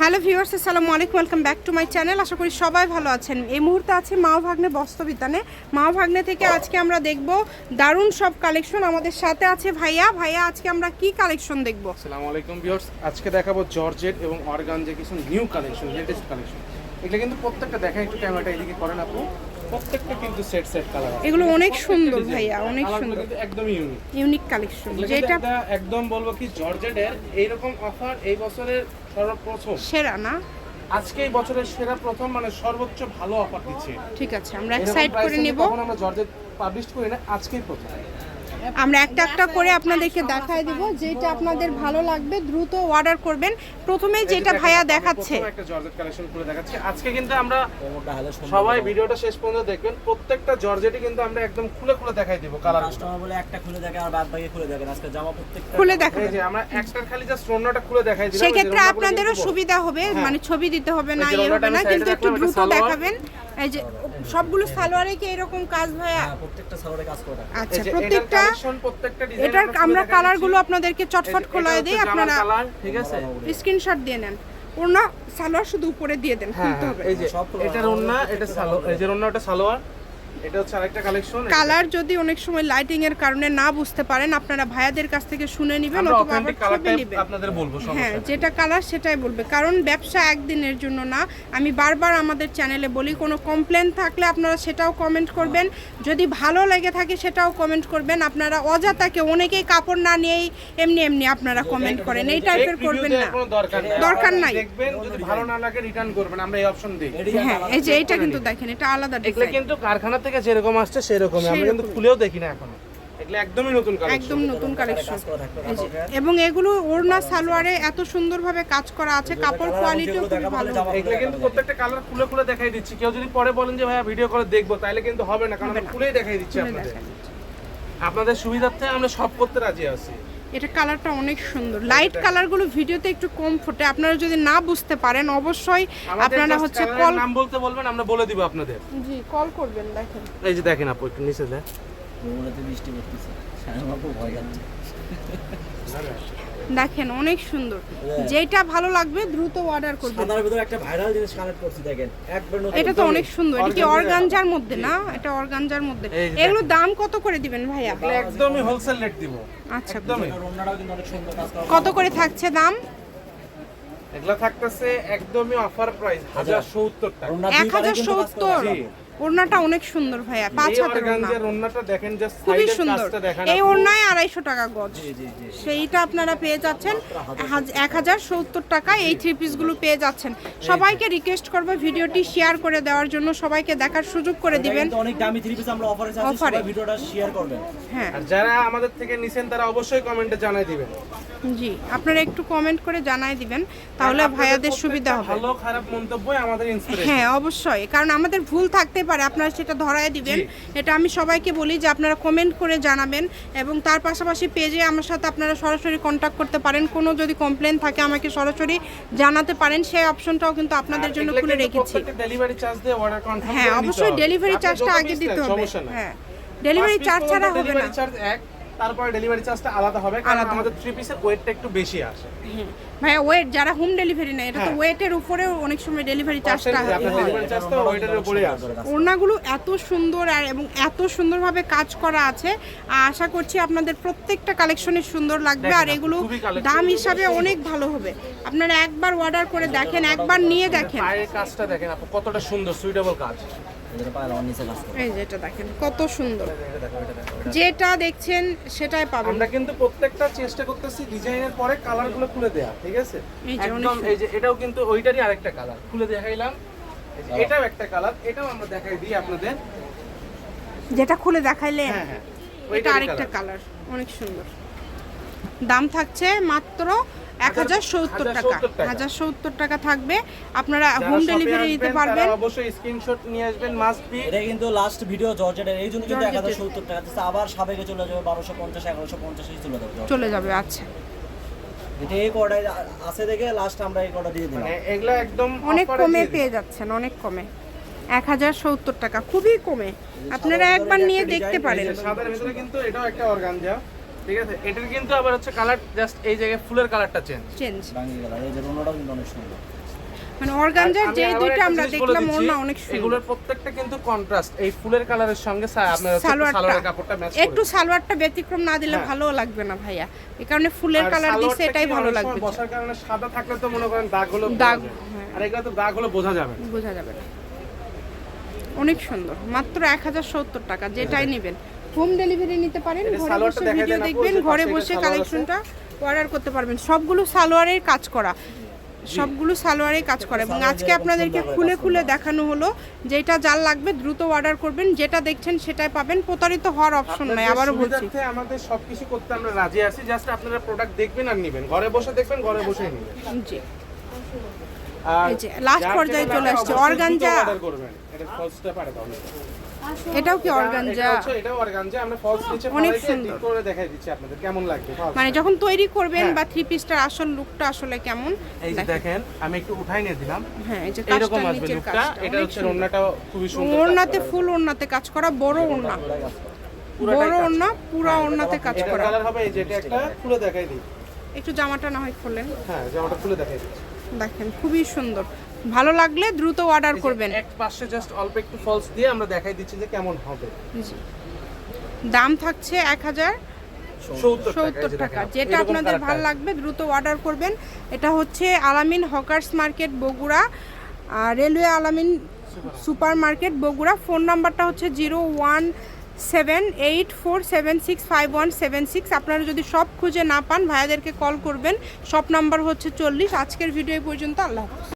Hello viewers, আসসালামু আলাইকুম, welcome back to my channel. আশা করি সবাই ভালো আছেন। এই মুহূর্তে আছে মা ভাগ্নে বস্তবিতানে মা ভাগ্নে থেকে আজকে আমরা দেখব দারুণ সব কালেকশন আমাদের সাথে আছে ভাইয়া। ভাইয়া, আজকে আমরা কি কালেকশন দেখব? আসসালামু আলাইকুম ভিউয়ার্স। আজকে দেখাবো জর্জেট এবং অর্গানজে কিছু নিউ কালেকশন লেটেস্ট কালেকশন এগুলো কিন্তু প্রত্যেকটা দেখা একটু ক্যামেরাটা এদিকে করেন আপু। প্রত্যেকটা কিন্তু সেট সেট কালার এগুলো অনেক সুন্দর ভাইয়া, অনেক সুন্দর। একদম ইউনিক ইউনিক কালেকশন যেটা একদম বলব কি জর্জেটের এইরকম অফার এই বছরের সর্বপ্রথম। সেরা না? আজকে এই বছরের সেরা প্রথম মানে সর্বোচ্চ ভালো অফার দিচ্ছে। ঠিক আছে আমরা এক সাইড করে নিব। আমরা জর্জেট পাবলিশ করি না আজকেই প্রথম। আমরা একটা একটা করে আপনাদেরকে দেখায় দিব যেটা আপনাদের ভালো লাগবে দ্রুত অর্ডার করবেন। প্রথমে যেটা ভাইয়া দেখাচ্ছে। একটা জর্জেট কালেকশন করে দেখাচ্ছি। আজকে কিন্তু আমরা সবাই ভিডিওটা শেষ পর্যন্ত দেখবেন। প্রত্যেকটা জর্জেটই কিন্তু আমরা একদম খুলে খুলে দেখাই দিব কালার কাস্টমার বলে একটা খুলে দেখে আর বাদ বাকি খুলে দেখেন। আজকে জামা প্রত্যেকটা খুলে এই দেখাবেন যে আমরা একটার খালি জাস্ট রন্নাটা খুলে দেখাই দিলাম। সেক্ষেত্রে এই আপনাদেরও সুবিধা হবে হ্যাঁ। মানে ছবি দিতে হবে না এই ইয়ে হবে না কিন্তু একটু দ্রুত দেখাবেন। এই যে সবগুলো সালোয়ারে কি এরকম কাজ ভাইয়া? হ্যাঁ, প্রত্যেকটা সালোয়ারে কাজ করে। আচ্ছা এই প্রত্যেকটা এটার আমরা কালারগুলো আপনাদেরকে চটফট খোলায় দিই আপনারা ঠিক আছে? স্ক্রিনশট দিয়ে নেন। ওড়না সালোয়ার শুধু উপরে দিয়ে দেন হ্যাঁ খুলতে হবে। এই যে এটার ওড়না এটা সালোয়ার এই যে ওড়না ওটা সালোয়ার এটা হচ্ছে আরেকটা কালেকশন কালার যদি অনেক সময় লাইটিং এর কারণে না বুঝতে পারেন আপনারা ভাইয়াদের কাছ থেকে শুনে নেবেন অথবা আবার ছবি নেবেন। আপনাদের বলব হ্যাঁ যেটা কালার সেটাই বলবে কারণ ব্যবসা একদিনের জন্য না। আমি বারবার আমাদের চ্যানেলে বলি কোনো কমপ্লেন থাকলে আপনারা সেটাও কমেন্ট করবেন। যদি ভালো লেগে থাকে সেটাও কমেন্ট করবেন। আপনারা অযথাকে অনেকেই কাপড় না নিয়েই এমনি এমনি আপনারা কমেন্ট করেন। এই টাইপের করবেন না। দরকার নেই। দেখবেন যদি ভালো না লাগে রিটার্ন করবেন। আমরা এই অপশন দিই। হ্যাঁ এই যে এইটা কিন্তু দেখেন এটা আলাদা ডিজাইন কিন্তু কারখানা থেকে যেরকম আসছে সেরকমই। আমরা কিন্তু খুলেও দেখি না এখনও। এগুলো একদমই নতুন কালেকশন একদম নতুন কালেকশন। এবং এগুলো ওড়না সালোয়ারে এত সুন্দরভাবে কাজ করা আছে কাপড় কোয়ালিটিও খুবই ভালো। এগুলো কিন্তু প্রত্যেকটা কালার খুলে খুলে দেখাই দিচ্ছি। কেউ যদি পরে বলেন যে ভাইয়া ভিডিও করে দেখব তাহলে কিন্তু হবে না কারণ খুলেই দেখাই দিচ্ছি আপনাদের। আপনাদের সুবিধার্থে আমরা সব করতে রাজি আছি। এটা কালারটা অনেক সুন্দর। লাইট কালারগুলো ভিডিওতে একটু কম ফোটে। আপনারা যদি না বুঝতে পারেন অবশ্যই আপনারা হচ্ছে কল নাম বলতে বলবেন আমরা বলে দিব আপনাদের। জি কল করবেন দেখেন। এই যে দেখেন আপু একটু নিচে দেন বগুড়াতে বৃষ্টি পড়তেছে। ভয় যাচ্ছে দেখেন অনেক সুন্দর। হ্যাঁ। যেটা ভালো লাগবে দ্রুত অর্ডার করবে সাদার ভিতরে একটা ভাইরাল জিনিস কালেক্ট করছি দেখেন। একবার নতুন এটা তো অনেক সুন্দর। এটা কি অর্গানজার হ্যাঁ। মধ্যে না? এটা অর্গানজার মধ্যে। এগুলো দাম কত করে দিবেন ভাইয়া? একদমই হোলসেল রেট দিব। আচ্ছা। একদমই। কত করে থাকছে দাম? এগুলা থাকতেছে একদমই অফার প্রাইস 1070 টাকা। 1070 ওড়নাটা অনেক সুন্দর ভাইয়া পাঁচ হাতের ওড়না। দেখেন জাস্ট খুবই সুন্দর। এই ওড়নায় আড়াইশো টাকা গজ। সেইটা আপনারা পেয়ে যাচ্ছেন এক হাজার সত্তর টাকা এই থ্রি পিসগুলো পেয়ে যাচ্ছেন। সবাইকে রিকোয়েস্ট করব ভিডিওটি শেয়ার করে দেওয়ার জন্য সবাইকে দেখার সুযোগ করে দিবেন। অনেক দামি থ্রি পিস আমরা অফারে Offer ভিডিওটা শেয়ার করবেন। হ্যাঁ। আর যারা আমাদের থেকে নিছেন তারা অবশ্যই কমেন্টে জানাই দিবেন। জি আপনারা একটু কমেন্ট করে জানাই দিবেন তাহলে ভাইয়াদের সুবিধা হবে। ভালো খারাপ মন্তব্যই আমাদের ইন্সপিরেশন হ্যাঁ অবশ্যই কারণ আমাদের ভুল থাকতে পারে আপনারা সেটা ধরায় দিবেন। এটা আমি সবাইকে বলি যে আপনারা কমেন্ট করে জানাবেন এবং তার পাশাপাশি পেজে আমার সাথে আপনারা সরাসরি কন্ট্যাক্ট করতে পারেন। কোনো যদি কমপ্লেন থাকে আমাকে সরাসরি জানাতে পারেন। সেই অপশনটাও কিন্তু আপনাদের জন্য খুলে রেখেছি। হ্যাঁ অবশ্যই ডেলিভারি চার্জটা আগে দিতে হবে। হ্যাঁ ডেলিভারি চার্জ ছাড়া হবে না। তারপরে ডেলিভারি চার্জটা আলাদা হবে কারণ আমাদের থ্রি পিসের ওয়েটটা একটু বেশি আসে। হ্যাঁ। ভাইয়া ওয়েট যারা হোম ডেলিভারি নেয় এটা তো হ্যাঁ। ওয়েটের উপরেও অনেক সময় ডেলিভারি চার্জটা ডেলিভারি চার্জটা ওয়েটের উপরেই আসে ওড়নাগুলো এত সুন্দর আর এবং এত সুন্দরভাবে কাজ করা আছে। আর আশা করছি আপনাদের প্রত্যেকটা কালেকশনে সুন্দর লাগবে। আর এগুলো দাম হিসাবে অনেক ভালো হবে। আপনারা একবার অর্ডার করে দেখেন একবার নিয়ে দেখেন। পায়ের কাজটা দেখেন আপু কতটা সুন্দর সুইটেবল কাজ। এই যে এটা দেখেন কত সুন্দর। যেটা দেখছেন সেটাই পাবেন। আমরা কিন্তু প্রত্যেকটা চেষ্টা করতেছি ডিজাইনের পরে কালারগুলো খুলে দেয়া ঠিক আছে? একদম এই যে এটাও কিন্তু ওইটারই আরেকটা কালার। খুলে দেখাইলাম। এটাও একটা কালার এটাও আমরা দেখাই দিই আপনাদের। যেটা খুলে দেখাইলেন হ্যাঁ হ্যাঁ। এটা আরেকটা কালার অনেক সুন্দর। দাম থাকছে মাত্র এক হাজার সত্তর টাকা হাজার সত্তর টাকা থাকবে। আপনারা হোম ডেলিভারি নিতে পারবেন। অবশ্যই স্ক্রিনশট নিয়ে আসবেন মাস্ট বি এটা কিন্তু লাস্ট ভিডিও জর্জেটের এই জন্য কিন্তু এক হাজার সত্তর টাকা দিচ্ছে। আবার সাবেকে চলে যাবে বারোশো পঞ্চাশ এগারোশো পঞ্চাশে চলে যাবে চলে যাবে আচ্ছা। এটা এই আছে দেখে লাস্ট আমরা এই কটা দিয়ে দিলাম। মানে এগুলা একদম অনেক কমে পেয়ে যাচ্ছেন অনেক কমে। এক হাজার সত্তর টাকা খুবই কমে। আপনারা একবার নিয়ে দেখতে পারেন। সাদার ভিতরে কিন্তু এটাও একটা অর্গানজা ঠিক আছে? এটার কিন্তু আবার হচ্ছে কালার জাস্ট এই জায়গায় ফুলের কালারটা চেঞ্জ চেঞ্জ বাঙ্গি গেলাম এই যে রোনাটাও কিন্তু অনেক সুন্দর। মানে অর্গানজার যে একটা আমরা দেখলাম দিচ্ছি, ওড়না অনেক সুন্দর। এগুলোর প্রত্যেকটা কিন্তু কন্ট্রাস্ট এই ফুলের কালারের সঙ্গে আপনার সালোয়ারের কাপড়টা ম্যাচ একটু সালোয়ারটা ব্যতিক্রম না দিলে হ্যাঁ। ভালোও লাগবে না ভাইয়া। এই কারণে ফুলের কালার দিচ্ছে এটাই ভালো লাগবে। বসার কারণে সাদা থাকলে তো মনে করেন দাগ হলো দাগ, হ্যাঁ। আর এগুলো তো দাগ হলো বোঝা যাবে না। বোঝা যাবে না। অনেক সুন্দর। মাত্র এক হাজার সত্তর টাকা যেটাই নেবেন। হোম ডেলিভারি নিতে পারেন ঘরে বসে ভিডিও দেখবেন ঘরে বসে। কালেকশনটা অর্ডার করতে পারবেন। সবগুলো সালোয়ারের কাজ করা। সবগুলো সালোয়ারে কাজ করে। এবং আজকে আপনাদেরকে খুলে খুলে দেখানো হলো যেটা যার লাগবে দ্রুত অর্ডার করবেন। যেটা দেখছেন সেটাই পাবেন। প্রতারিত হওয়ার অপশন নাই আবারও বলছি। আমাদের সবকিছু করতে আমরা রাজি আছি। জাস্ট আপনারা প্রোডাক্ট দেখবেন আর নেবেন। ঘরে বসে দেখবেন ঘরে বসেই নেবেন। জি। আর এই যে last পর্যায়ে চলে আসছে। দ্রুত order করবেন। এটা ফলসটা পারে। এটাও কি অর্গানজা এটাও organza, আমরা false নিচে অনেক সুন্দর। করে দেখাই দিচ্ছি আপনাদের। কেমন লাগবে? মানে যখন তৈরি করবেন হ্যাঁ। বা থ্রি পিসটার আসল লুকটা আসলে কেমন? এই যে দেখেন। আমি একটু উঠাই নিয়ে দিলাম। হ্যাঁ এই যে আসবে লুকটা এটা হচ্ছে। ওড়নাটাও খুবই সুন্দর ওড়নাতে ফুল ওড়নাতে কাজ করা বড় ওড়না। বড় ওড়না পুরা ওড়নাতে কাজ করা। কালার হবে। এই যে এটা একটা খুলে দেখাই দিই। একটু জামাটা না হয় খোলেন হ্যাঁ জামাটা খুলে দেখাই দেখেন খুবই সুন্দর। ভালো লাগলে দ্রুত অর্ডার করবেন। এক পাশে জাস্ট অল্প একটু ফলস দিয়ে আমরা দেখাই দিচ্ছি যে কেমন হবে। দাম থাকছে এক হাজার সত্তর টাকা যেটা আপনাদের ভালো লাগবে দ্রুত অর্ডার করবেন। এটা হচ্ছে আলামিন হকার্স মার্কেট বগুড়া। আর railway Alamin super market Bogura. Phone নাম্বারটা হচ্ছে zero one seven eight four seven six five one seven six. আপনারা যদি সব খুঁজে না পান ভাইয়াদেরকে কল করবেন। সব নাম্বার হচ্ছে চল্লিশ। আজকের ভিডিও পর্যন্ত। আল্লাহ হাফেজ।